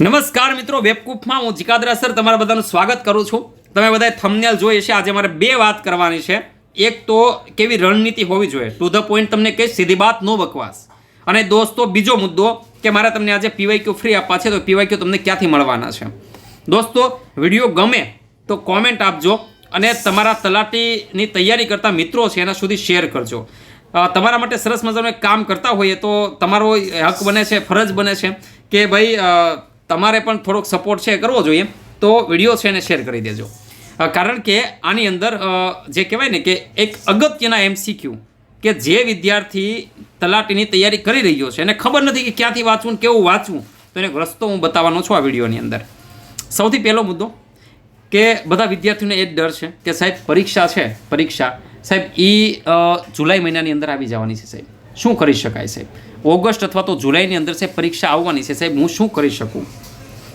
નમસ્કાર મિત્રો વેબકૂફમાં હું જીકાદરા સર તમારા બધાનું સ્વાગત કરું છું. તમે બધાએ થમનેલ જોઈએ છે આજે મારે બે વાત કરવાની છે. એક તો કેવી રણનીતિ હોવી જોઈએ. ટુ ધ પોઈન્ટ તમને કહીશ સીધી વાત નો બકવાસ. અને દોસ્તો, બીજો મુદ્દો કે મારે તમને આજે પીવાયક્યુ ફ્રી આપવા છે, તો પીવાયક્યુ તમને ક્યાંથી મળવાના છે? દોસ્તો, વીડિયો ગમે તો કોમેન્ટ આપજો અને તમારા તલાટીની તૈયારી કરતા મિત્રો છે, એના સુધી શેર કરજો. તમારા માટે સરસ મજાનું કામ કરતા હોઈએ તો તમારો હક બને છે, ફરજ બને છે કે ભાઈ તમારે પણ થોડોક સપોર્ટ છે કરવો જોઈએ. તો વીડિયો છે એને શેર કરી દેજો. કારણ કે આની અંદર જે કહેવાય ને કે એક અગત્યના એમસીક્યુ કે જે વિદ્યાર્થી તલાટીની તૈયારી કરી રહ્યો છે, એને ખબર નથી કે ક્યાંથી વાંચવું કેવું વાંચવું. તો એને રસ્તો હું બતાવવાનો છું આ વિડીયોની અંદર. સૌથી પહેલો મુદ્દો કે બધા વિદ્યાર્થીઓને એ ડર છે કે સાહેબ પરીક્ષા છે, પરીક્ષા. સાહેબ એ જુલાઈ મહિનાની અંદર આવી જવાની છે સાહેબ. શું કરી શકાય સાહેબ? ઓગસ્ટ અથવા તો જુલાઈની અંદર સાહેબ પરીક્ષા આવવાની છે. સાહેબ, હું શું કરી શકું?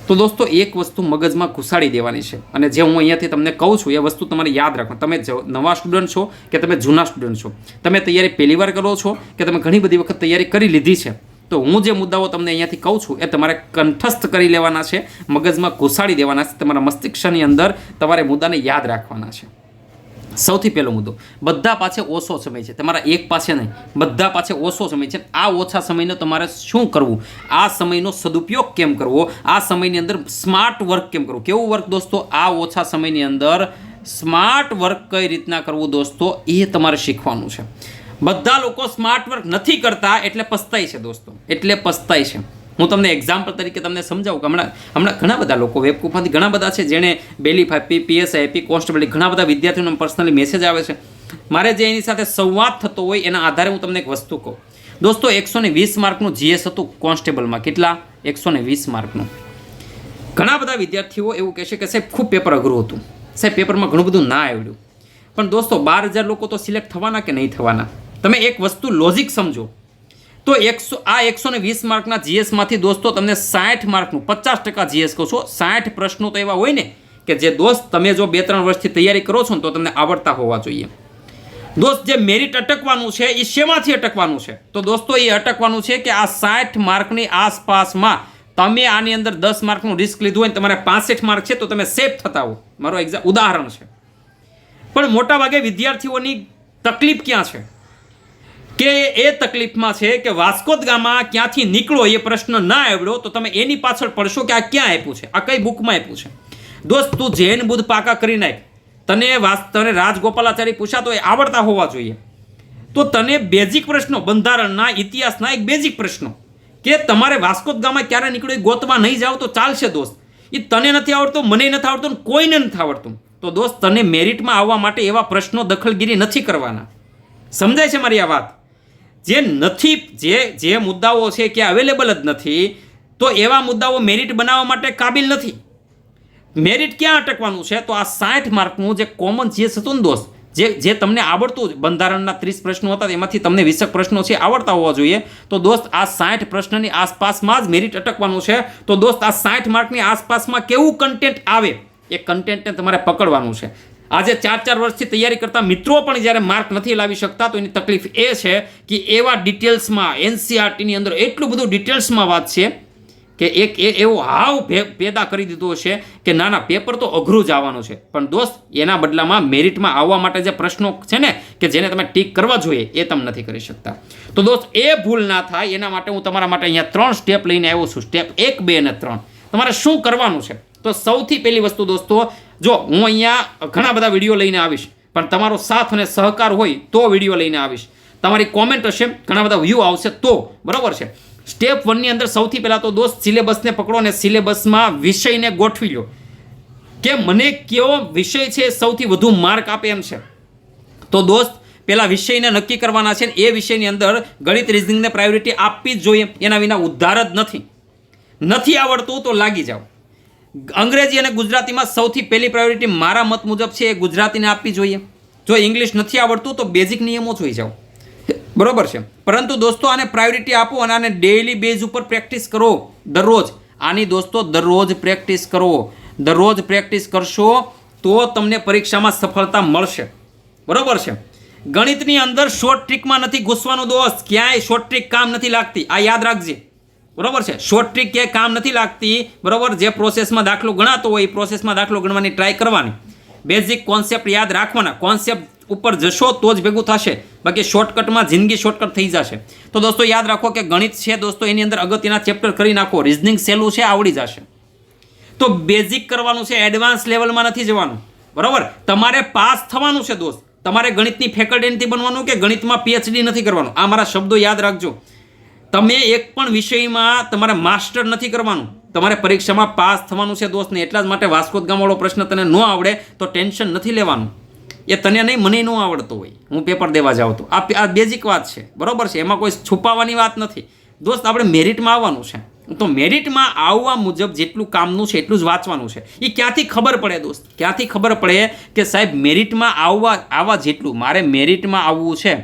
તો દોસ્તો, એક વસ્તુ મગજમાં ઘુસાડી દેવાની છે. અને જે હું અહીંયાથી તમને કહું છું, એ વસ્તુ તમારે યાદ રાખો તમે નવા સ્ટુડન્ટ છો કે તમે જૂના સ્ટુડન્ટ છો? તમે તૈયારી પહેલી વાર કરો છો કે તમે ઘણી બધી વખત તૈયારી કરી લીધી છે? તો હું જે મુદ્દાઓ તમને અહીંયાથી કહું છું, એ તમારે કંઠસ્થ કરી લેવાના છે, મગજમાં ઘુસાડી દેવાના છે, તમારા મસ્તિષ્કની અંદર તમારે મુદ્દાને યાદ રાખવાના છે. સૌથી પહેલો મુદ્દો. બધા પાસે ઓછો સમય છે. તમારા એક પાસે નહીં. બધા પાસે ઓછો સમય છે. આ ઓછા સમયનો તમારે શું કરવું? આ સમયનો સદુપયોગ કેમ કરવો? આ સમયની અંદર સ્માર્ટ વર્ક કેમ કરવું? કેવું વર્ક દોસ્તો? આ ઓછા સમયની અંદર સ્માર્ટ વર્ક કઈ રીતના કરવું દોસ્તો? એ તમારે શીખવાનું છે. બધા લોકો સ્માર્ટ વર્ક નથી કરતા એટલે પસ્તાય છે દોસ્તો. એટલે પસ્તાય છે. હું તમને એક્ઝામ્પલ તરીકે તમને સમજાવું કે હમણાં હમણાં ઘણા બધા લોકો વેબકૂફમાંથી ઘણા બધા છે જેણે બેલી ફાઈપી પીએસઆઈ એપી કોન્સ્ટેબલ ઘણા બધા વિદ્યાર્થીઓનો પર્સનલી મેસેજ આવે છે. મારે જે એની સાથે સંવાદ થતો હોય એના આધારે હું તમને એક વસ્તુ કહું. દોસ્તો, એકસો ને વીસ માર્કનું જીએસ હતું કોન્સ્ટેબલમાં. કેટલા? એકસો ને વીસ માર્કનું. ઘણા બધા વિદ્યાર્થીઓ એવું કહેશે કે સાહેબ, ખૂબ પેપર અઘરું હતું. સાહેબ, પેપરમાં ઘણું બધું ના આવડ્યું. પણ દોસ્તો, બાર હજાર લોકો તો સિલેક્ટ થવાના કે નહીં થવાના? તમે એક વસ્તુ લોજિક સમજો. તો એકસો આ એકસો ને વીસ માર્કના જીએસમાંથી દોસ્તો તમને સાઠ માર્કનું, પચાસ ટકા જીએસ કહો છો. સાઠ પ્રશ્નો તો એવા હોય ને કે જે દોસ્ત તમે જો બે ત્રણ વર્ષથી તૈયારી કરો છો ને તો તમને આવડતા હોવા જોઈએ. દોસ્ત, જે મેરિટ અટકવાનું છે એ શેમાંથી અટકવાનું છે? તો દોસ્તો એ અટકવાનું છે કે આ સાઠ માર્કની આસપાસમાં તમે આની અંદર દસ માર્કનું રિસ્ક લીધું હોય તમારે પાસઠ માર્ક છે તો તમે સેફ થતા હો. મારો એક્ઝામ ઉદાહરણ છે. પણ મોટાભાગે વિદ્યાર્થીઓની તકલીફ ક્યાં છે? કે એ તકલીફમાં છે કે વાસ્કોદ ગામા ક્યાંથી નીકળો એ પ્રશ્ન ના આવડ્યો, તો તમે એની પાછળ પડશો કે આ ક્યાં આપ્યું છે? આ કઈ બુકમાં આપ્યું છે? દોસ્ત, તું જૈન બુદ્ધ પાકા કરી નાખ. તને વાસ, તને રાજગોપાલાચારી પૂછા તો એ આવડતા હોવા જોઈએ. તો તને બેઝિક પ્રશ્નો, બંધારણના ઇતિહાસના એક બેઝિક પ્રશ્નો. કે તમારે વાસ્કોદ ગામા ક્યારે નીકળો એ ગોતવા નહીં જાઓ તો ચાલશે દોસ્ત. એ તને નથી આવડતું, મને નથી આવડતું કોઈને નથી આવડતું. તો દોસ્ત, તને મેરિટમાં આવવા માટે એવા પ્રશ્નો દખલગીરી નથી કરવાના. સમજાય છે મારી આ વાત? જે નથી, જે જે મુદ્દાઓ છે કે અવેલેબલ જ નથી, તો એવા મુદ્દાઓ મેરિટ બનાવવા માટે કાબિલ નથી. મેરિટ ક્યાં અટકવાનું છે? તો આ સાઠ માર્કનું જે કોમન જે હતું દોષ જે જે તમને આવડતું બંધારણના ત્રીસ પ્રશ્નો હતા એમાંથી તમને વીસક પ્રશ્નો છે, આવડતા હોવા જોઈએ. તો દોસ્ત, આ સાઠ પ્રશ્નની આસપાસમાં જ મેરિટ અટકવાનું છે. તો દોસ્ત, આ સાઠ માર્કની આસપાસમાં કેવું કન્ટેન્ટ આવે? એ કન્ટેન્ટને તમારે પકડવાનું છે. આજે ચાર ચાર વર્ષથી તૈયારી કરતા મિત્રો પણ જ્યારે માર્ક નથી લાવી શકતા, તો એની તકલીફ એ છે કે એવા ડિટેલ્સમાં એનસીઆરટીની અંદર એટલું બધું ડિટેલ્સમાં વાત છે કે એક એ એવો હાવ પેદા કરી દીધો છે કે ના ના પેપર તો અઘરું જ આવવાનું છે. પણ દોસ્ત, એના બદલામાં મેરિટમાં આવવા માટે જે પ્રશ્નો છે ને, કે જેને તમે ટીક કરવા જોઈએ, એ તમે નથી કરી શકતા. તો દોસ્ત, એ ભૂલ ના થાય. એના માટે હું તમારા માટે અહીંયા ત્રણ સ્ટેપ લઈને આવ્યો છું. સ્ટેપ એક, બે અને ત્રણ. તમારે શું કરવાનું છે? તો સૌથી પહેલી વસ્તુ દોસ્તો, જો હું અહીંયા ઘણા બધા વીડિયો લઈને આવીશ, પણ તમારો સાથ અને સહકાર હોય તો વીડિયો લઈને આવીશ. તમારી કોમેન્ટ હશે, ઘણા બધા વ્યૂ આવશે તો, બરાબર છે? સ્ટેપ વનની અંદર સૌથી પહેલાં તો દોસ્ત સિલેબસને પકડો અને સિલેબસમાં વિષયને ગોઠવી લો. કે મને કેવો વિષય છે સૌથી વધુ માર્ક આપે એમ છે? તો દોસ્ત પેલા વિષયને નક્કી કરવાના છે એ વિષયની અંદર ગણિત રિઝનિંગને પ્રાયોરિટી આપવી જ જોઈએ, એના વિના ઉદ્ધાર જ નથી. નથી આવડતું તો લાગી જાઓ. અંગ્રેજી અને ગુજરાતીમાં સૌથી પહેલી પ્રાયોરિટી મારા મત મુજબ છે એ ગુજરાતીને આપવી જોઈએ. જો ઇંગ્લિશ નથી આવડતું તો બેઝિક નિયમો જોઈ જાઓ. બરોબર છે? પરંતુ દોસ્તો, આને પ્રાયોરિટી આપો અને આને ડેઇલી બેઝ ઉપર પ્રેક્ટિસ કરો. દરરોજ. આની દોસ્તો, દરરોજ પ્રેક્ટિસ કરો. દરરોજ પ્રેક્ટિસ કરશો તો તમને પરીક્ષામાં સફળતા મળશે. બરોબર છે? ગણિતની અંદર શોર્ટ ટ્રીકમાં નથી ઘૂસવાનો દોસ્ત. ક્યાંય શોર્ટ ટ્રીક કામ નથી લાગતી. આ યાદ રાખજે. બરોબર છે? શોર્ટ ટ્રીક કે કામ નથી લાગતી, બરોબર? જે પ્રોસેસમાં દાખલો ગણાતો હોય, એ પ્રોસેસમાં દાખલો ગણવાની ટ્રાય કરવાની. બેઝિક કોન્સેપ્ટ યાદ રાખવાના. કોન્સેપ્ટ ઉપર જશો તો જ ભેગું થશે. બાકી શોર્ટકટમાં જિંદગી શોર્ટકટ થઈ જશે. તો દોસ્તો, યાદ રાખો કે ગણિત છે દોસ્તો, એની અંદર અગત્યના ચેપ્ટર કરી નાખો. રિઝનિંગ સહેલું છે, આવડી જશે. તો બેઝિક કરવાનું છે એડવાન્સ લેવલમાં નથી જવાનું. બરાબર? તમારે પાસ થવાનું છે દોસ્ત. તમારે ગણિતની ફેકલ્ટી નથી બનવાનું કે ગણિતમાં પીએચડી નથી કરવાનું. આ મારા શબ્દો યાદ રાખજો. તમે એક પણ વિષયમાં તમારે માસ્ટર નથી કરવાનું. તમારે પરીક્ષામાં પાસ થવાનું છે દોસ્ત ને એટલા જ માટે વાસ્કોદ ગામવાળો પ્રશ્ન તને ન આવડે તો ટેન્શન નથી લેવાનું. એ તને નહીં, મને ન આવડતો હોય. હું પેપર દેવા જાઉં તો. આ આ બેઝિક વાત છે. બરાબર છે? એમાં કોઈ છુપાવવાની વાત નથી. દોસ્ત, આપણે મેરિટમાં આવવાનું છે. તો મેરિટમાં આવવા મુજબ જેટલું કામનું છે, એટલું જ વાંચવાનું છે. એ ક્યાંથી ખબર પડે દોસ્ત? ક્યાંથી ખબર પડે કે સાહેબ મેરિટમાં આવવા આવવા જેટલું? મારે મેરિટમાં આવવું છે.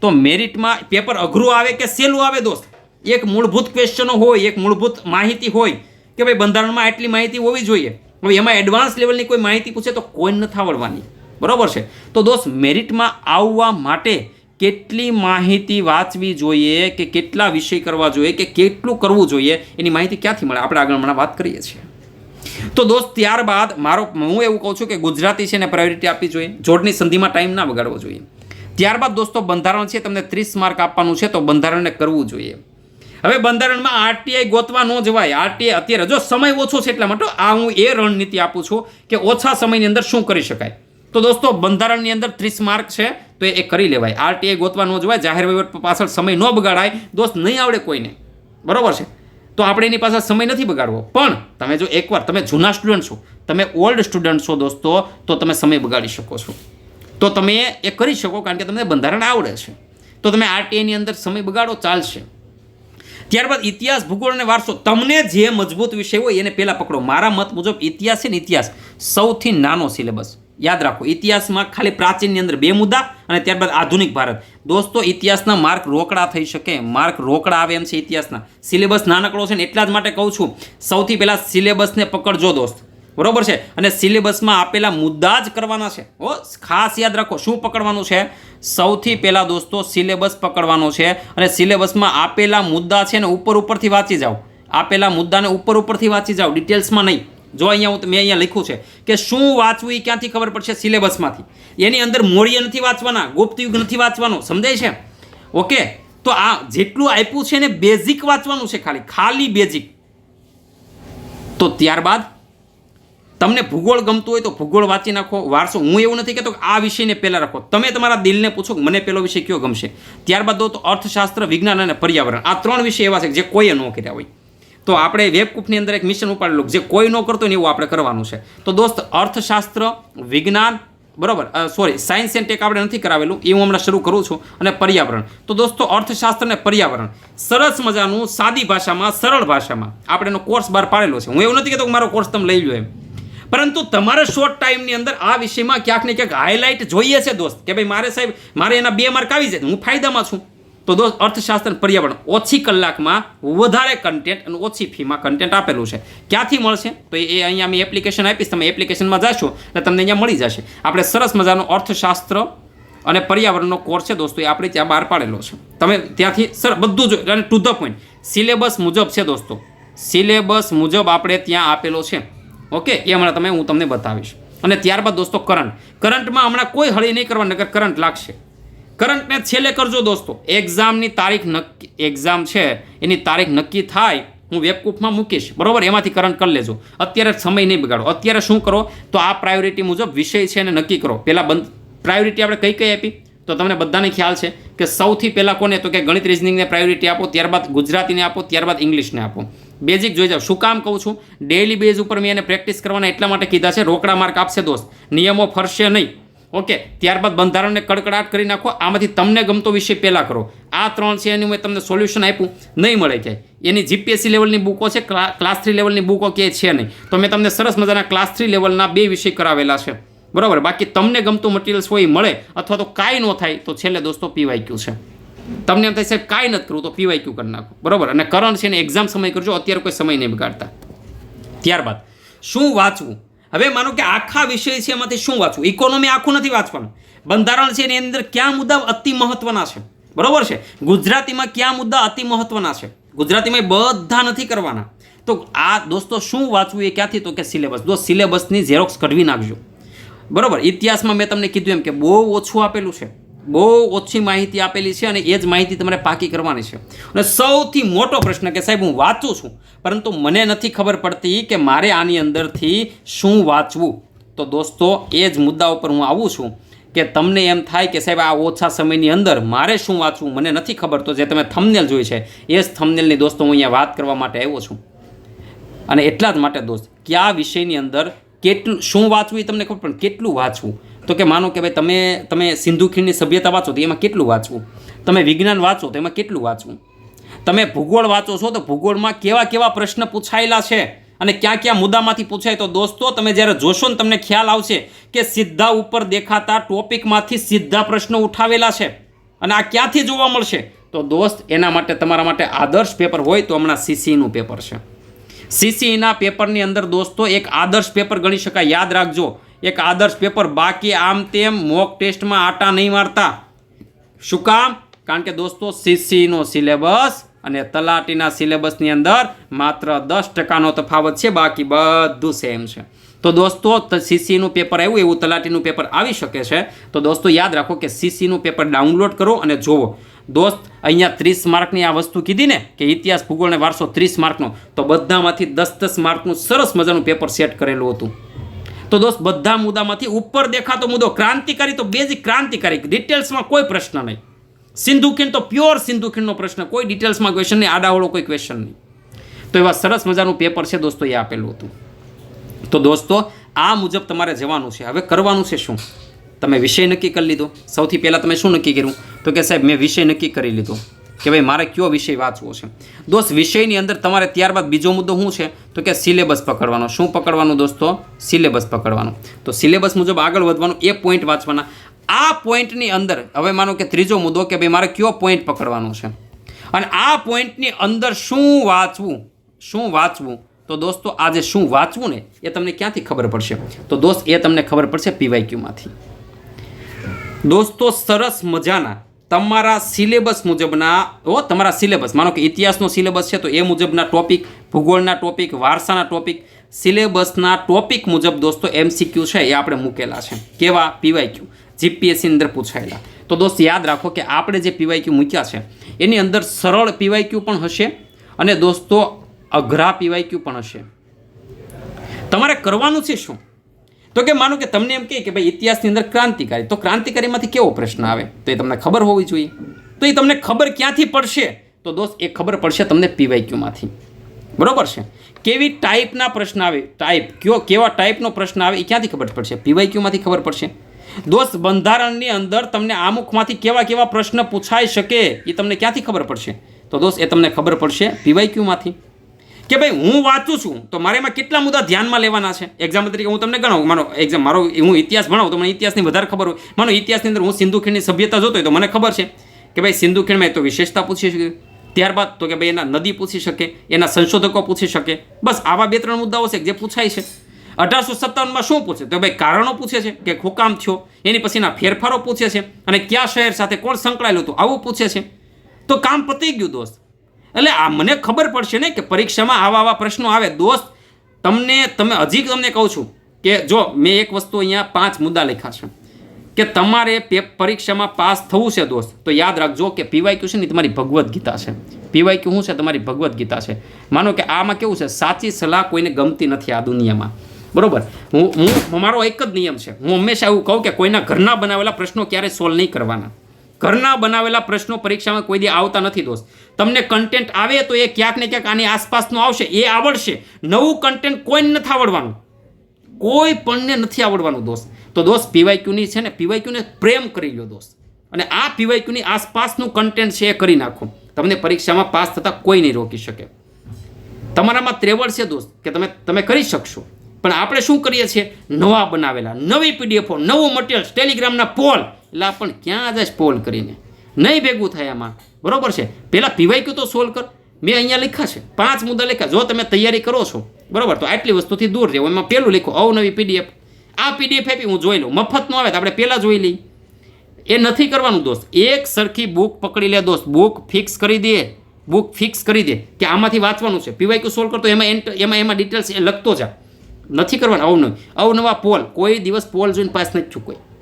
તો મેરિટમાં પેપર અઘરું આવે કે સહેલું આવે દોસ્ત? એક મૂળભૂત ક્વેશ્ચનો હોય, એક મૂળભૂત માહિતી હોય કે ભાઈ બંધારણમાં એટલી માહિતી હોવી જોઈએ. હવે એમાં એડવાન્સ લેવલની કોઈ માહિતી પૂછે તો કોઈ નથી આવડવાની. બરાબર છે? તો દોસ્ત મેરિટમાં આવવા માટે કેટલી માહિતી વાંચવી જોઈએ કે કેટલા વિષય કરવા જોઈએ કે કેટલું કરવું જોઈએ એની માહિતી ક્યાંથી મળે? આપણે આગળ હમણાં વાત કરીએ છીએ. તો દોસ્ત, ત્યારબાદ મારો, હું એવું કહું છું કે ગુજરાતી છે એને પ્રાયોરિટી આપવી જોઈએ. જોડની સંધિમાં ટાઈમ ના બગાડવો જોઈએ. ત્યારબાદ દોસ્તો, બંધારણ છે, તમને ત્રીસ માર્ક આપવાનું છે તો બંધારણને કરવું જોઈએ. હવે બંધારણમાં આરટીઆઈ ગોતવા ન જવાય. આરટીઆઈ અત્યારે જો સમય ઓછો છે એટલા માટે આ હું એ રણનીતિ આપું છું કે ઓછા સમયની અંદર શું કરી શકાય. તો દોસ્તો, બંધારણની અંદર ત્રીસ માર્ક છે, તો એ કરી લેવાય. આરટીઆઈ ગોતવા ન જવાય, જાહેર વહીવટ પાછળ સમય ન બગાડાય. દોસ્ત, નહીં આવડે કોઈને. બરાબર છે? તો આપણે એની પાસે સમય નથી બગાડવો. પણ તમે જો એકવાર, તમે જૂના સ્ટુડન્ટ છો, તમે ઓલ્ડ સ્ટુડન્ટ છો દોસ્તો, તો તમે સમય બગાડી શકો છો. તો તમે એ કરી શકો, કારણ કે તમને બંધારણ આવડે છે. તો તમે આરટીઆઈની અંદર સમય બગાડો, ચાલશે. ત્યારબાદ ઇતિહાસ, ભૂગોળ અને વારસો. તમને જે મજબૂત વિષય હોય એને પહેલાં પકડો. મારા મત મુજબ ઇતિહાસ છે ને ઇતિહાસ. સૌથી નાનો સિલેબસ. યાદ રાખો, ઇતિહાસમાં ખાલી પ્રાચીનની અંદર બે મુદ્દા અને ત્યારબાદ આધુનિક ભારત. દોસ્તો, ઇતિહાસના માર્ક રોકડા થઈ શકે. માર્ક રોકડા આવે એમ છે ઇતિહાસના. સિલેબસ નાનકડો છે ને એટલા જ માટે કહું છું. સૌથી પહેલાં સિલેબસને પકડજો દોસ્ત. બરોબર છે? અને સિલેબસમાં આપેલા મુદ્દા જ કરવાના છે. ઓ ખાસ યાદ રાખો, શું પકડવાનું છે? સૌથી પહેલાં દોસ્તો, સિલેબસ પકડવાનો છે અને સિલેબસમાં આપેલા મુદ્દા છે ને ઉપર ઉપરથી વાંચી જાઓ. આપેલા મુદ્દાને ઉપર ઉપરથી વાંચી જાઓ, ડિટેલ્સમાં નહીં. જો અહીંયા હું, મેં અહીંયા લખ્યું છે કે શું વાંચવું એ ક્યાંથી ખબર પડશે? સિલેબસમાંથી. એની અંદર મોડીએ નથી વાંચવાના ગુપ્તયુગ નથી વાંચવાનો. સમજાય છે? ઓકે, તો આ જેટલું આપ્યું છે ને બેઝિક વાંચવાનું છે ખાલી ખાલી બેઝિક તો ત્યારબાદ તમને ભૂગોળ ગમતું હોય તો ભૂગોળ વાંચી નાખો, વારસો હું એવું નથી કહેતો કે આ વિષયને પહેલાં રાખો. તમે તમારા દિલને પૂછો મને પેલો વિષય કયો ગમશે. ત્યારબાદ તો અર્થશાસ્ત્ર, વિજ્ઞાન અને પર્યાવરણ. આ ત્રણ વિષય એવા છે જે કોઈએ ન કર્યા હોય. તો આપણે વેબકૂફની અંદર એક મિશન ઉપાડેલું જે કોઈ ન કરતો ને એવું આપણે કરવાનું છે. તો દોસ્ત અર્થશાસ્ત્ર, વિજ્ઞાન, બરાબર સોરી સાયન્સ એન્ડ ટેક આપણે નથી કરાવેલું. એ હું હમણાં શરૂ કરું છું. અને પર્યાવરણ. તો દોસ્તો અર્થશાસ્ત્ર અને પર્યાવરણ. સરસ મજાનું સાદી ભાષામાં, સરળ ભાષામાં આપણે એનો કોર્સ બહાર પાડેલો છે. હું એવું નથી કહેતો કે મારો કોર્સ તમે લઈ લો એમ. પરંતુ તમારે શોર્ટ ટાઈમની અંદર આ વિષયમાં ક્યાંક ને ક્યાંક હાઇલાઇટ જોઈએ છે દોસ્ત. કે ભાઈ મારે સાહેબ, મારે એના બે માર્ક આવી જાય હું ફાયદામાં છું. તો દોસ્ત, અર્થશાસ્ત્ર પર્યાવરણ ઓછી કલાકમાં વધારે કન્ટેન્ટ અને ઓછી ફીમાં કન્ટેન્ટ આપેલું છે. ક્યાંથી મળશે? તો એ અહીંયા મેં એપ્લિકેશન આપીશ, તમે એપ્લિકેશનમાં જશો એટલે તમને અહીંયા મળી જશે. આપણે સરસ મજાનો અર્થશાસ્ત્ર અને પર્યાવરણનો કોર્સ છે દોસ્તો, એ આપણે ત્યાં બહાર પાડેલો છે. તમે ત્યાંથી સર, બધું જો અને ટુ ધ પોઈન્ટ સિલેબસ મુજબ છે દોસ્તો. સિલેબસ મુજબ આપણે ત્યાં આપેલો છે. ઓકે, એ હમણાં તમે, હું તમને બતાવીશ. અને ત્યારબાદ દોસ્તો કરંટ. કરંટમાં હમણાં કોઈ હળી નહીં કરવા નગર કરંટ લાગશે. કરંટને છેલ્લે કરજો દોસ્તો. એક્ઝામની તારીખ નક્કી, એક્ઝામ છે, એની તારીખ નક્કી થાય, હું વેબકૂફમાં મૂકીશ. બરાબર? એમાંથી કરંટ કરી લેજો. અત્યારે સમય નહીં બગાડો. અત્યારે શું કરો? તો આ પ્રાયોરિટી મુજબ વિષય છે એને નક્કી કરો. પહેલાં બંધ પ્રાયોરિટી આપણે કઈ કઈ આપી? તો તમને બધાને ખ્યાલ છે કે સૌથી પહેલાં કોને? તો કે ગણિત રિઝનિંગને પ્રાયોરિટી આપો, ત્યારબાદ ગુજરાતીને આપો, ત્યારબાદ ઇંગ્લિશને આપો. બેઝિક જોઈ જાઓ. શું કામ કહું છું? ડેઇલી બેઝ ઉપર મેં એને પ્રેક્ટિસ કરવાના એટલા માટે કીધા છે, રોકડા માર્ક આપશે દોસ્ત. નિયમો ફરશે નહીં. ઓકે ત્યારબાદ બંધારણને કડકડાટ કરી નાખો. આમાંથી તમને ગમતો વિષય પહેલાં કરો. આ ત્રણ છે, એનું મેં તમને સોલ્યુશન આપ્યું. નહીં મળે કે એની જીપીએસસી લેવલની બુકો છે ક્લાસ થ્રી લેવલની બુકો કે છે નહીં. તો મેં તમને સરસ મજાના ક્લાસ થ્રી લેવલના બે વિષય કરાવેલા છે. બરાબર? બાકી તમને ગમતું મટીરિયલ્સ હોય મળે. અથવા તો કાંઈ ન થાય, તો છેલ્લે દોસ્તો પીવાઈ ગયું છે? તમને એમ થાય સાહેબ, કાંઈ નથી કરવું, તો પીવાયક્યુ કરી નાખો? બરાબર? અને કરંટ છે ને એક્ઝામ સમય કરજો, અત્યારે કોઈ સમય નહીં બગાડતા. ત્યારબાદ, શું વાંચવું? હવે માનો કે આખા વિષય છે એમાંથી શું વાંચવું? ઇકોનોમી આખું નથી વાંચવાનું. બંધારણ છે એની અંદર કયા મુદ્દા અતિ મહત્વના છે? બરાબર છે? ગુજરાતીમાં કયા મુદ્દા અતિ મહત્વના છે? ગુજરાતીમાં બધા નથી કરવાના. તો આ દોસ્તો શું વાંચવું એ ક્યાંથી? તો કે સિલેબસ. દોસ્ત સિલેબસની ઝેરોક્સ કઢવી નાખજો. બરાબર? ઇતિહાસમાં મેં તમને કીધું એમ કે બહુ ઓછું આપેલું છે. બહુ ઓછી માહિતી આપેલી છે અને એ જ માહિતી તમારે પાકી કરવાની છે. અને સૌથી મોટો પ્રશ્ન કે સાહેબ, હું વાંચું છું, પરંતુ મને નથી ખબર પડતી કે મારે આની અંદરથી શું વાંચવું. તો દોસ્તો, એ જ મુદ્દા ઉપર હું આવું છું કે તમને એમ થાય કે સાહેબ, આ ઓછા સમયની અંદર મારે શું વાંચવું, મને નથી ખબર. તો જે તમે થમનેલ જોઈ છે, એ જ થમનેલની દોસ્તો, હું અહીંયા વાત કરવા માટે આવ્યો છું. અને એટલા જ માટે દોસ્ત, કયા વિષયની અંદર કેટલું, શું વાંચવું એ તમને ખબર, પણ કેટલું વાંચવું? તો કે માનો કે ભાઈ તમે તમે સિંધુ ખીણની સભ્યતા વાંચો તો એમાં કેટલું વાંચવું? તમે વિજ્ઞાન વાંચો તો એમાં કેટલું વાંચવું? તમે ભૂગોળ વાંચો છો તો ભૂગોળમાં કેવા કેવા પ્રશ્ન પૂછાયેલા છે અને ક્યાં ક્યાં મુદ્દામાંથી પૂછાય? તો દોસ્તો, તમે જ્યારે જોશો ને તમને ખ્યાલ આવશે કે સીધા ઉપર દેખાતા ટોપિકમાંથી સીધા પ્રશ્નો ઉઠાવેલા છે અને આ ક્યાંથી જોવા મળશે? તો દોસ્ત, એના માટે તમારા માટે આદર્શ પેપર હોય તો હમણાં સીસીનું પેપર છે. સીસીના પેપરની અંદર દોસ્તો, એક આદર્શ પેપર ગણી શકાય. યાદ રાખજો એક આદર્શ પેપર. બાકી આમ તેમ મોક ટેસ્ટમાં આટા નહીં મારતા. શું કામ? કારણ કે દોસ્તો સીસીનો સિલેબસ અને તલાટીના સિલેબસની અંદર માત્ર દસ ટકાનો તફાવત છે, બાકી બધું સેમ છે. તો દોસ્તો સીસીનું પેપર આવ્યું, એવું તલાટીનું પેપર આવી શકે છે. તો દોસ્તો, યાદ રાખો કે સીસીનું પેપર ડાઉનલોડ કરો અને જુઓ. દોસ્ત, અહીંયા ત્રીસ માર્કની આ વસ્તુ કીધી ને કે ઇતિહાસ ભૂગોળ અને વારસો ત્રીસ માર્કનો, તો બધામાંથી દસ દસ માર્કનું સરસ મજાનું પેપર સેટ કરેલું હતું. તો દોસ્ત, બધા મુદ્દામાંથી ઉપર દેખાતો મુદ્દો, ક્રાંતિકારી તો બેઝિક ક્રાંતિકારી. ડિટેલ્સમાં કોઈ પ્રશ્ન નહીં. સિંધુ ખીણ તો પ્યોર સિંધુ ખીણનો પ્રશ્ન, કોઈ ડિટેલ્સમાં ક્વેશ્ચન નહીં, આડાવળો કોઈ ક્વેશ્ચન નહીં. તો એવા સરસ મજાનું પેપર છે દોસ્તો, એ આપેલું હતું. તો દોસ્તો, આ મુજબ તમારે જવાનું છે. હવે કરવાનું છે શું? તમે વિષય નક્કી કરી લીધો. સૌથી પહેલાં તમે શું નક્કી કર્યું? તો કે સાહેબ, મેં વિષય નક્કી કરી લીધો. કે ભાઈ મારે કયો વિષય વાંચવો છે? દોસ્ત, વિષયની અંદર તમારે ત્યારબાદ બીજો મુદ્દો શું છે? તો કે સિલેબસ પકડવાનો. શું પકડવાનું દોસ્તો? સિલેબસ પકડવાનો. તો સિલેબસ મુજબ આગળ વધવાનું એ પોઈન્ટ વાંચવાના. આ પોઈન્ટની અંદર, હવે માનો કે ત્રીજો મુદ્દો કે ભાઈ મારે કયો પોઈન્ટ પકડવાનો છે? અને આ પોઈન્ટની અંદર શું વાંચવું? શું વાંચવું? તો દોસ્તો, આજે શું વાંચવું ને, એ તમને ક્યાંથી ખબર પડશે? તો દોસ્ત, એ તમને ખબર પડશે પીવાયક્યુમાંથી. દોસ્તો, સરસ મજાના. તમારા સિલેબસ મુજબના ઓ તમારા સિલેબસ, માનો કે ઇતિહાસનો સિલેબસ છે તો એ મુજબના ટોપિક, ભૂગોળના ટોપિક, વારસાના ટોપિક, સિલેબસના ટોપિક મુજબ દોસ્તો એમસીક્યુ છે એ આપણે મૂકેલા છે. કેવા? પીવાયક્યુ જીપીએસસી અંદર પૂછાયેલા. તો દોસ્ત યાદ રાખો કે આપણે જે પીવાયક્યુ મૂક્યા છે, એની અંદર સરળ પીવાયક્યુ પણ હશે અને દોસ્તો અઘરા પીવાયક્યુ પણ હશે. તમારે કરવાનું છે શું? તો કે માનો કે તમને એમ કહે કે ભાઈ ઇતિહાસની અંદર ક્રાંતિકારી. તો ક્રાંતિકારીમાંથી કેવો પ્રશ્ન આવે? તો એ તમને ખબર હોવી જોઈએ. તો એ તમને ખબર ક્યાંથી પડશે? તો દોસ્ત, એ ખબર પડશે તમને પીવાયક્યુમાંથી બરોબર છે? કેવી ટાઈપના પ્રશ્ન આવે? ટાઈપ, કયો, કેવા ટાઈપનો પ્રશ્ન આવે? એ ક્યાંથી ખબર પડશે? પીવાયક્યુમાંથી ખબર પડશે. દોસ્ત, બંધારણની અંદર તમને આમુખમાંથી કેવા કેવા પ્રશ્ન પૂછાઈ શકે એ તમને ક્યાંથી ખબર પડશે? તો દોસ્ત, એ તમને ખબર પડશે પીવાયક્યુમાંથી કે ભાઈ હું વાંચું છું, તો મારે એમાં કેટલા મુદ્દા ધ્યાનમાં લેવાના છે? એક્ઝામ્પલ તરીકે હું તમને ગણાવું મારો એક્ઝામ મારો, હું ઇતિહાસ ભણાવું, તો મને ઇતિહાસની વધારે ખબર હોય. માનો ઇતિહાસની અંદર હું સિંધુ ખીણની સભ્યતા જોતો હોય તો મને ખબર છે કે ભાઈ સિંધુ ખીણમાં તો વિશેષતા પૂછી શકે. ત્યારબાદ તો કે ભાઈ એના નદી પૂછી શકે, એના સંશોધકો પૂછી શકે. બસ આવા બે ત્રણ મુદ્દાઓ છે જે પૂછાય છે. અઢારસો સત્તાવનમાં શું પૂછે? તો ભાઈ કારણો પૂછે છે કે ખોકામ થયો. એની પછીના ફેરફારો પૂછે છે. અને કયા શહેર સાથે કોણ સંકળાયેલું હતું? આવું પૂછે છે. તો કામ પતી ગયું દોસ્ત. એટલે આ મને ખબર પડશે ને કે પરીક્ષામાં આવા આવા પ્રશ્નો આવે. દોસ્ત, તમને, તમે હજી તમને કહું છું કે જો મેં એક વસ્તુ અહીંયા પાંચ મુદ્દા લખ્યા છે કે તમારે પરીક્ષામાં પાસ થવું છે દોસ્ત, તો યાદ રાખજો કે પીવાયક્યુ છે ને તમારી ભગવદ્ ગીતા છે. પીવાય ક્યુ શું છે? તમારી ભગવદ્ ગીતા છે. માનો કે આમાં કેવું છે? સાચી સલાહ કોઈને ગમતી નથી આ દુનિયામાં. બરોબર? હું હું, મારો એક જ નિયમ છે. હું હંમેશા એવું કહું કે કોઈના ઘરના બનાવેલા પ્રશ્નો ક્યારેય સોલ્વ નહીં કરવાના. ઘરના બનાવેલા પ્રશ્નો પરીક્ષામાં કોઈ દી આવતા નથી દોસ્ત. તમને કન્ટેન્ટ આવે તો એ ક્યાંક ને ક્યાંક આની આસપાસનું આવશે, એ આવડશે. નવું કન્ટેન્ટ કોઈને નથી આવડવાનું. કોઈ પણને નથી આવડવાનું દોસ્ત. તો દોસ્ત પીવાયક્યુની છે ને પીવાયક્યુને પ્રેમ કરી લો દોસ્ત. અને આ પીવાયક્યુની આસપાસનું કન્ટેન્ટ છે એ કરી નાખો. તમને પરીક્ષામાં પાસ થતાં કોઈ નહીં રોકી શકે. તમારામાં ત્રેવડ છે દોસ્ત કે તમે તમે કરી શકશો. પણ આપણે શું કરીએ છીએ? નવા બનાવેલા, નવી પીડીએફો, નવું મટીરિયલ્સ ટેલિગ્રામના પોલ એટલે પણ ક્યાં જાય પોલ કરીને? નહીં ભેગું થાય આમાં. બરોબર છે? પહેલાં પીવાયક્યુ તો સોલ્વ કર. મેં અહીંયા લખ્યા છે. પાંચ મુદ્દા લખ્યા. જો તમે તૈયારી કરો છો. બરોબર? તો આટલી વસ્તુથી દૂર રહેવું. એમાં પહેલું લખો, અવનવી પીડીએફ. આ પીડીએફ આપી હું જોઈ લઉં. મફતનું આવે તો આપણે પહેલાં જોઈ લઈએ. એ નથી કરવાનું દોસ્ત. એક સરખી બુક પકડી લે દોસ્ત. બુક ફિક્સ કરી દે. બુક ફિક્સ કરી દે. કે આમાંથી વાંચવાનું છે. પીવાયક્યુ સોલ્વ કરતો એમાં એન્ટ- એમાં એમાં ડિટેલ્સ એ લખતો જા. નથી કરવાનું અવનવી. અવનવા પોલ કોઈ દિવસ પોલ જોઈને પાસ નથી ચૂકવાય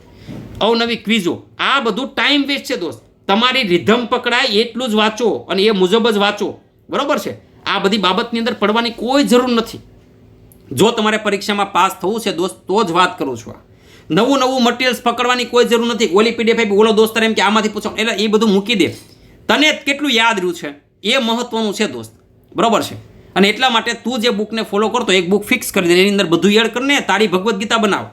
અવનવી ક્વિઝો. આ બધું ટાઈમ વેસ્ટ છે દોસ્ત. તમારી રિધમ પકડાય એટલું જ વાંચો અને એ મુજબ જ વાંચો. બરોબર છે? આ બધી બાબતની અંદર પડવાની કોઈ જરૂર નથી. જો તમારે પરીક્ષામાં પાસ થવું છે દોસ્ત, તો જ વાત કરું છું આ. નવું નવું મટીરિયલ્સ પકડવાની કોઈ જરૂર નથી. ઓલી પીડીએફ આપી, ઓલો દોસ્તર એમ કે આમાંથી પૂછો. એટલે એ બધું મૂકી દે. તને કેટલું યાદ રહ્યું છે? એ મહત્વનું છે દોસ્ત. બરોબર છે? અને એટલા માટે તું જે બુકને ફોલો કરતો એક બુક ફિક્સ કરી દે. એની અંદર બધું એડ કરીને તારી ભગવદ્ ગીતા બનાવ.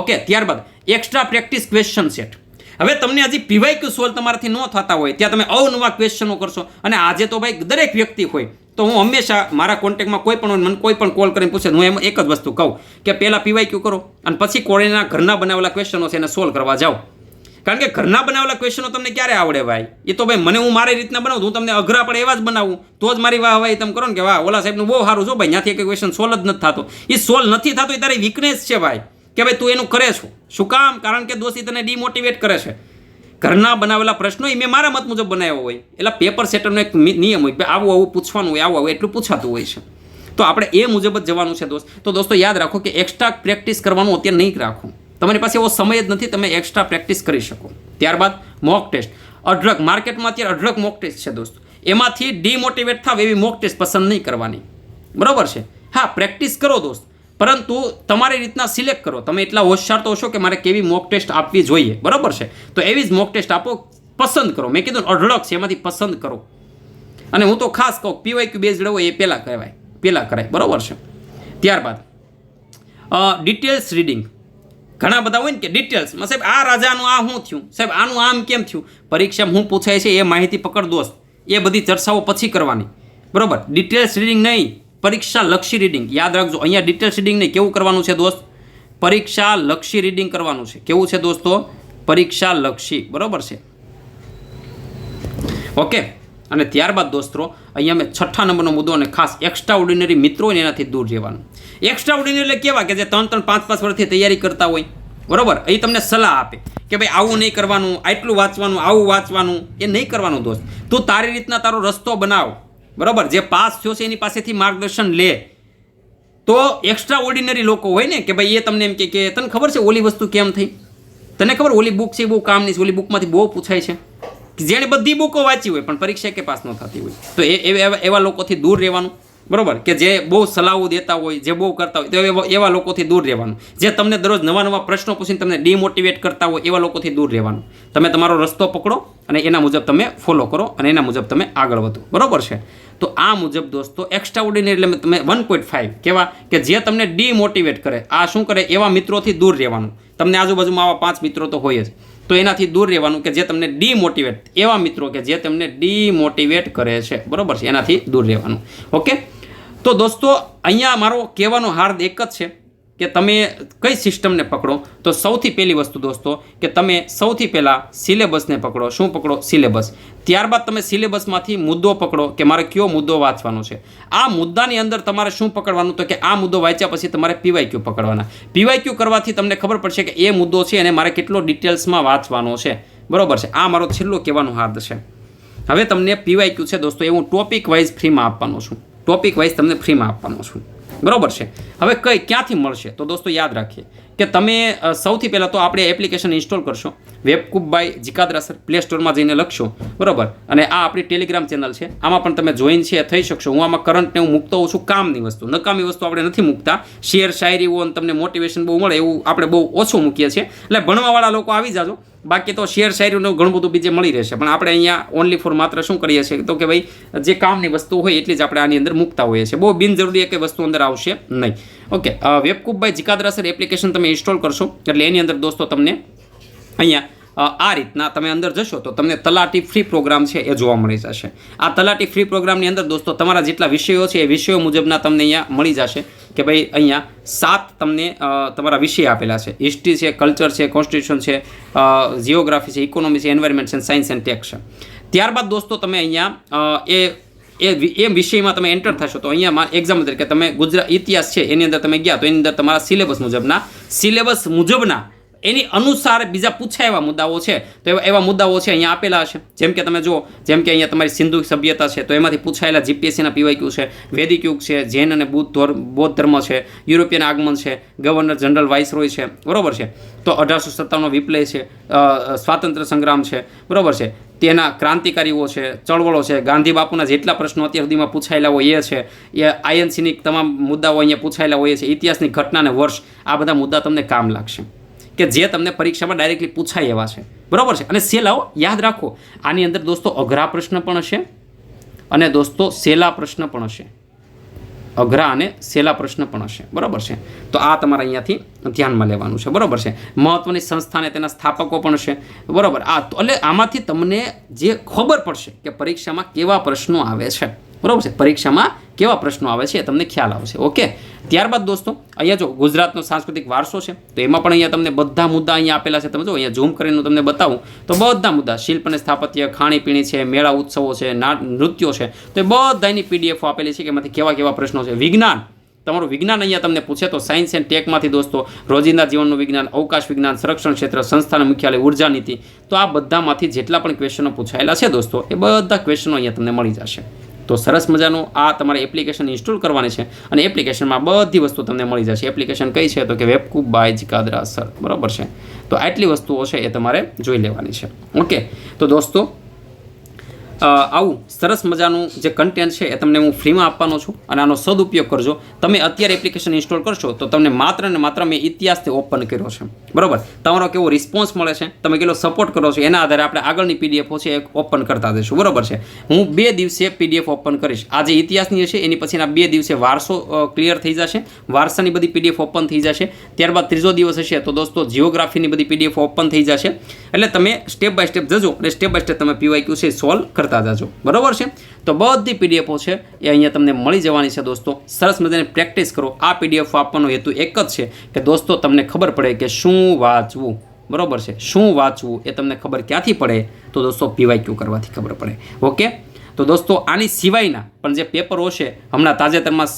ઓકે ત્યારબાદ એક્સ્ટ્રા પ્રેક્ટિસ ક્વેશ્ચન સેટ હવે તમને હજી પીવાય સોલ્વ તમારાથી ન થતા હોય, ત્યાં તમે અવનવા ક્વેશ્ચનો કરશો. અને આજે તો ભાઈ દરેક વ્યક્તિ હોય, તો હું હંમેશા મારા કોન્ટેક્ટમાં કોઈ પણ મને કોઈ પણ કોલ કરીને પૂછે હું એમ એક જ વસ્તુ કહું કે પહેલાં પીવાય ક્યુ કરો અને પછી કોળીના ઘરના બનાવેલા ક્વેશ્ચનો છે એને સોલ્વ કરવા જાઓ. કારણ કે ઘરના બનાવેલા ક્વેશ્ચનો તમને ક્યારે આવડે ભાઈ? એ તો ભાઈ મને હું મારી રીતના બનાવું હું તમને અઘરા પડે એવા જ બનાવું. તો જ મારી વાહ વાહ તમે કરો ને કે વાહ, ઓલા સાહેબનું બહુ સારું. જો ભાઈ, ત્યાંથી એક ક્વેશ્ચન સોલ્વ જ નથી થતો. એ સોલ્વ નથી થતો એ તારી વીકનેસ છે ભાઈ. કે ભાઈ તું એનું કરે છું શું કામ? કારણ કે દોસ્તી તને ડિમોટિવેટ કરે છે. ઘરના બનાવેલા પ્રશ્નો એ મેં મારા મત મુજબ બનાવ્યો હોય. એટલે પેપર સેટરનો એક નિયમ હોય કે આવું આવું પૂછવાનું હોય, આવું આવું એટલું પૂછાતું હોય છે. તો આપણે એ મુજબ જ જવાનું છે દોસ્ત. તો દોસ્તો યાદ રાખો કે એક્સ્ટ્રા પ્રેક્ટિસ કરવાનું અત્યારે નહીં રાખો. તમારી પાસે એવો સમય જ નથી, તમે એક્સ્ટ્રા પ્રેક્ટિસ કરી શકો. ત્યારબાદ મોક ટેસ્ટ અઢળક માર્કેટમાં અત્યારે અઢળક મોક ટેસ્ટ છે દોસ્તો. એમાંથી ડિમોટિવેટ થાવ એવી મોક ટેસ્ટ પસંદ નહીં કરવાની. બરાબર છે? હા પ્રેક્ટિસ કરો દોસ્ત. પરંતુ તમારી રીતના સિલેક્ટ કરો. તમે એટલા હોશિયાર તો હશો કે મારે કેવી મોક ટેસ્ટ આપવી જોઈએ. બરોબર છે? તો એવી જ મોક ટેસ્ટ આપો, પસંદ કરો. મેં કીધું અઢળક છે, એમાંથી પસંદ કરો. અને હું તો ખાસ કહું, પીવાય ક્યુ બેઝડ હોય એ પહેલાં કહેવાય. પહેલાં કરાય. બરાબર છે? ત્યારબાદ ડિટેલ્સ રીડિંગ ઘણા બધા હોય ને કે ડિટેલ્સમાં સાહેબ, આ રાજાનું આ શું થયું? સાહેબ, આનું આમ કેમ થયું? પરીક્ષામાં શું પૂછાય છે, એ માહિતી પકડ દોસ્ત. એ બધી ચર્ચાઓ પછી કરવાની. બરાબર? ડિટેલ્સ રીડિંગ નહીં. પરીક્ષા લક્ષી રીડિંગ યાદ રાખજો, અહીંયા ડિટેલ્સ રીડિંગ ને કેવું કરવાનું છે દોસ્ત? પરીક્ષા લક્ષી રીડિંગ કરવાનું છે. કેવું છે દોસ્તો? પરીક્ષા લક્ષી બરોબર છે? ઓકે. અને ત્યારબાદ દોસ્તો, અહીંયા મેં છઠ્ઠા નંબરનો મુદ્દો અને ખાસ એક્સ્ટ્રા ઓર્ડિનરી મિત્રો એનાથી દૂર રહેવાનું. એક્સ્ટ્રા ઓર્ડિનરી એટલે કેવા? કે જે ત્રણ ત્રણ પાંચ પાંચ વર્ષથી તૈયારી કરતા હોય. બરોબર? એ તમને સલાહ આપે. કે ભાઈ, આવું નહીં કરવાનું, આટલું વાંચવાનું, આવું વાંચવાનું. એ નહીં કરવાનું દોસ્ત. તું તારી રીતના તારો રસ્તો બનાવ. બરોબર? જે પાસ થયો છે એની પાસેથી માર્ગદર્શન લે. તો એક્સ્ટ્રા ઓર્ડિનરી લોકો હોય ને, કે ભાઈ એ તમને એમ કે તને ખબર છે ઓલી વસ્તુ કેમ થઈ? તને ખબર? ઓલી બુક છે એ બહુ કામની છે, ઓલી બુકમાંથી બહુ પૂછાય છે. જેણે બધી બુકો વાંચી હોય, પણ પરીક્ષા કે પાસ ન થતી હોય. તો એ એવા લોકોથી દૂર રહેવાનું. બરોબર? કે જે બહુ સલાહો દેતા હોય, જે બહુ કરતા હોય, તો એવા લોકોથી દૂર રહેવાનું. જે તમને દરરોજ નવા નવા પ્રશ્નો પૂછીને તમને ડિમોટિવેટ કરતા હોય, એવા લોકોથી દૂર રહેવાનું. તમે તમારો રસ્તો પકડો અને એના મુજબ તમે ફોલો કરો અને એના મુજબ તમે આગળ વધો. બરાબર છે? તો આ મુજબ દોસ્તો એક્સ્ટ્રા ઓર્ડિનરી એટલે તમે વન પોઈન્ટ ફાઇવ કેવા કે જે તમને ડિમોટિવેટ કરે, આ શું કરે, એવા મિત્રોથી દૂર રહેવાનું. તમને આજુબાજુમાં આવા પાંચ મિત્રો તો હોય જ. તો એનાથી દૂર રહેવાનું કે જે તમને ડીમોટિવેટ એવા મિત્રો કે જે તમને ડીમોટિવેટ કરે છે. બરાબર છે? એનાથી દૂર રહેવાનું. ઓકે? તો દોસ્તો, અહીંયા મારો કહેવાનો હાર્દ એક જ છે. કે તમે કઈ સિસ્ટમને પકડો? તો સૌથી પહેલી વસ્તુ દોસ્તો, કે તમે સૌથી પહેલાં સિલેબસને પકડો. શું પકડો? સિલેબસ. ત્યારબાદ તમે સિલેબસમાંથી મુદ્દો પકડો કે મારે કયો મુદ્દો વાંચવાનો છે. આ મુદ્દાની અંદર તમારે શું પકડવાનું? તો કે આ મુદ્દો વાંચ્યા પછી તમારે પીવાય ક્યુ પકડવાના. પીવાય ક્યુ કરવાથી તમને ખબર પડશે કે એ મુદ્દો છે અને મારે કેટલો ડિટેલ્સમાં વાંચવાનો છે. બરોબર છે. આ મારો છેલ્લો કહેવાનો હાર્દ છે. હવે તમને પીવાય ક્યુ છે દોસ્તો એ હું ટોપિક વાઇઝ ફ્રીમાં આપવાનો છું. ટોપિક વાઇઝ તમને ફ્રીમાં આપવાનો છું. બરોબર છે. હવે કઈ ક્યાંથી મળશે? તો દોસ્તો યાદ રાખીએ કે તમે સૌથી પહેલાં તો આપણે એપ્લિકેશન ઇન્સ્ટોલ કરશો. Webcube by Jikadara sir play સ્ટોરમાં જઈને લખશો. બરોબર? અને આ આપણી ટેલિગ્રામ ચેનલ છે. આમાં પણ તમે જોઈન છે, થઈ શકશો. હું આમાં કરંટને હું મૂકતો હોઉં છું કામની વસ્તુ. નકામી વસ્તુ આપણે નથી મૂકતા. શેર શાયરીઓ તમને મોટિવેશન બહુ મળે એવું આપણે બહુ ઓછું મૂકીએ છીએ. એટલે ભણવાવાળા લોકો આવી જાજો. બાકી તો શેર શાયરીનું ઘણું બધું બીજે મળી રહેશે. પણ આપણે અહીંયા ઓનલી ફોર માત્ર શું કરીએ છીએ? તો કે ભાઈ, જે કામની વસ્તુ હોય એટલી જ આપણે આની અંદર મૂકતા હોઈએ છીએ. બહુ બિનજરૂરી એક વસ્તુ અંદર આવશે નહીં. ઓકે વેબકૂબ ભાઈ જીકાદરા સર એપ્લિકેશન તમે ઇન્સ્ટોલ કરશો. એટલે એની અંદર દોસ્તો તમને અહીંયા આ રીતના તમે અંદર જશો તો તમને તલાટી ફ્રી પ્રોગ્રામ છે એ જોવા મળી જશે. આ તલાટી ફ્રી પ્રોગ્રામની અંદર દોસ્તો તમારા જેટલા વિષયો છે એ વિષયો મુજબના તમને અહીંયા મળી જશે કે ભાઈ અહીંયા સાત તમને તમારા વિષય આપેલા છે. હિસ્ટ્રી છે કલ્ચર છે કોન્સ્ટિટ્યુશન છે જીઓગ્રાફી છે ઇકોનોમી છે એન્વાયરમેન્ટ છે સાયન્સ એન્ડ ટેક્સ છે. ત્યારબાદ દોસ્તો તમે અહીંયા એ એ એ વિષયમાં તમે એન્ટર થશો તો અહીંયા એક્ઝામ્પલ તરીકે તમે ગુજરાત, ઇતિહાસ છે, એની અંદર તમે ગયા તો એની અંદર તમારા સિલેબસ મુજબના સિલેબસ મુજબના એની અનુસાર બીજા પૂછાય એવા મુદ્દાઓ છે. તો એવા એવા મુદ્દાઓ છે અહીંયા આપેલા હશે જેમ કે તમે જુઓ, જેમ કે અહીંયા તમારી સિંધુ સભ્યતા છે, તો એમાંથી પૂછાયેલા જીપીએસસીના પીવાયક્યુ છે વૈદિક યુગ છે, જૈન અને બુદ્ધ બૌદ્ધ ધર્મ છે, યુરોપિયન આગમન છે, ગવર્નર જનરલ વાઇસરોય છે, બરોબર છે? તો અઢારસો સત્તાવનનો વિપ્લય છે સ્વાતંત્ર્ય સંગ્રામ છે, બરોબર છે? તેના ક્રાંતિકારીઓ છે, ચળવળો છે, ગાંધી બાપુના જેટલા પ્રશ્નો અત્યાર સુધીમાં પૂછાયેલા હોય એ છે. એ આઈએનસીની તમામ મુદ્દાઓ અહીંયા પૂછાયેલા હોય છે, ઇતિહાસની ઘટના અને વર્ષ આ બધા મુદ્દા તમને કામ લાગશે. કે જે તમને પરીક્ષામાં ડાયરેક્ટલી પૂછાય એવા છે. બરાબર છે? અને સેલાઓ, યાદ રાખો, આની અંદર દોસ્તો અઘરા પ્રશ્ન પણ હશે અને દોસ્તો સેલા પ્રશ્ન પણ હશે. અઘરા અને સેલા પ્રશ્ન પણ હશે. બરાબર છે? તો આ તમારે અહીંયાથી ધ્યાનમાં લેવાનું છે. બરાબર છે? મહત્વની સંસ્થાને તેના સ્થાપકો પણ છે બરાબર? આ એટલે આમાંથી તમને જે ખબર પડશે કે પરીક્ષામાં કેવા પ્રશ્નો આવે છે. બરોબર છે? પરીક્ષામાં કેવા પ્રશ્નો આવે છે તમને ખ્યાલ આવશે. ઓકે? ત્યારબાદ દોસ્તો, અહીંયા જો ગુજરાતનો સાંસ્કૃતિક વારસો છે, તો એમાં પણ અહીંયા તમને બધા મુદ્દા અહીંયા આપેલા છે. તમે જો અહીંયા ઝૂમ કરીને તમને બતાવું, તો બધા મુદ્દા, શિલ્પ અને સ્થાપત્ય, ખાણીપીણી છે, મેળા ઉત્સવો છે નૃત્યો છે, તો એ બધાની પીડીએફ આપેલી છે કે એમાંથી કેવા કેવા પ્રશ્નો છે. વિજ્ઞાન, તમારું વિજ્ઞાન અહીંયા તમને પૂછે તો સાયન્સ એન્ડ ટેકમાંથી દોસ્તો, રોજિંદા જીવનનું વિજ્ઞાન, અવકાશ વિજ્ઞાન, સંરક્ષણ ક્ષેત્ર, સંસ્થાના મુખ્યાલય, ઊર્જા નીતિ, તો આ બધામાંથી જેટલા પણ ક્વેશ્ચનો પૂછાયેલા છે દોસ્તો, એ બધા ક્વેશ્ચનો અહીંયા તમને મળી જશે. તો સરસ મજાનું આ તમારે એપ્લિકેશન ઇન્સ્ટોલ કરવાની છે અને એપ્લિકેશનમાં બધી વસ્તુ તમને મળી જશે. એપ્લિકેશન કઈ છે તો કે વેબકૂબ બાય જીકાદરા સર બરાબર છે? તો આટલી વસ્તુઓ છે એ તમારે જોઈ લેવાની છે. ઓકે તો દોસ્તો આવું સરસ મજાનું જે કન્ટેન્ટ છે એ તમને હું ફ્રીમાં આપવાનો છું અને આનો સદુપયોગ કરજો. તમે અત્યારે એપ્લિકેશન ઇન્સ્ટોલ કરશો તો તમને માત્ર ને માત્ર મેં ઇતિહાસથી ઓપન કર્યો છે. બરાબર? તમારો કેવો રિસ્પોન્સ મળે છે? તમે કેટલો સપોર્ટ કરો છો? એના આધારે આપણે આગળની પીડીએફો છે એ ઓપન કરતા દઈશું બરોબર છે? હું બે દિવસે પીડીએફ ઓપન કરીશ. આજે ઇતિહાસની હશે, એની પછીના બે દિવસે વારસો ક્લિયર થઈ જશે. વારસાની બધી પીડીએફ ઓપન થઈ જશે. ત્યારબાદ ત્રીજો દિવસ હશે, તો દોસ્તો જીઓગ્રાફીની બધી પીડીએફ ઓપન થઈ જશે. એટલે તમે સ્ટેપ બાય સ્ટેપ જજો અને સ્ટેપ બાય સ્ટેપ તમે પીવાયક્યુ છે સોલ્વ કરતા જાજો. બરાબર છે? તો બધી પીડીએફો છે એ અહીંયા તમને મળી જવાની છે દોસ્તો. સરસ મજાની પ્રેક્ટિસ કરો. આ પીડીએફ આપવાનો હેતુ એક જ છે કે દોસ્તો તમને ખબર પડે કે શું વાંચવું. બરોબર છે? શું વાંચવું એ તમને ખબર ક્યાંથી પડે? તો દોસ્તો પીવાયક્યુ કરવાથી ખબર પડે. ઓકે? તો દોસ્તો આની સિવાયના પણ જે પેપરો છે, હમણાં તાજેતરમાં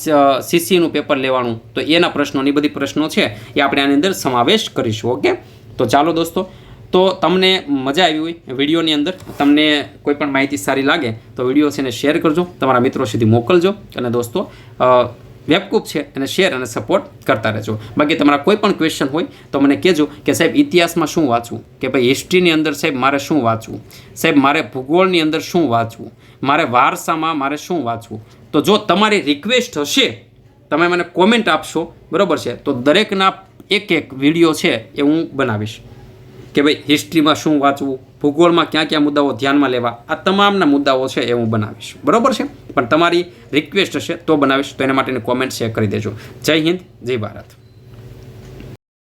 સીસીનું પેપર લેવાનું. તો એના પ્રશ્નોની બધી પ્રશ્નો છે એ આપણે આની અંદર સમાવેશ કરીશું. ઓકે? તો ચાલો દોસ્તો તો તમને મજા આવી હોય વિડીયોની અંદર, તમને કોઈ પણ માહિતી સારી લાગે, તો વીડિયો છે એને શેર કરજો, તમારા મિત્રો સુધી મોકલજો અને દોસ્તો વેબકૂપ છે એને શેર અને સપોર્ટ કરતા રહેજો. બાકી તમારા કોઈ પણ ક્વેશ્ચન હોય તો મને કહેજો કે સાહેબ ઇતિહાસમાં શું વાંચવું? કે ભાઈ હિસ્ટ્રીની અંદર સાહેબ મારે શું વાંચવું? સાહેબ મારે ભૂગોળની અંદર શું વાંચવું? મારે વારસામાં મારે શું વાંચવું? તો જો તમારી રિક્વેસ્ટ હશે, તમે મને કોમેન્ટ આપશો, બરાબર છે? તો દરેકના એક એક વીડિયો છે એ હું બનાવીશ. કે ભાઈ હિસ્ટ્રીમાં શું વાંચવું, ભૂગોળમાં ક્યાં ક્યાં મુદ્દાઓ ધ્યાનમાં લેવા, આ તમામના મુદ્દાઓ છે એ હું બનાવીશ. બરાબર છે? પણ તમારી રિક્વેસ્ટ હશે તો બનાવીશ, તો એના માટેની કોમેન્ટ શેર કરી દેજો. જય હિન્દ, જય ભારત.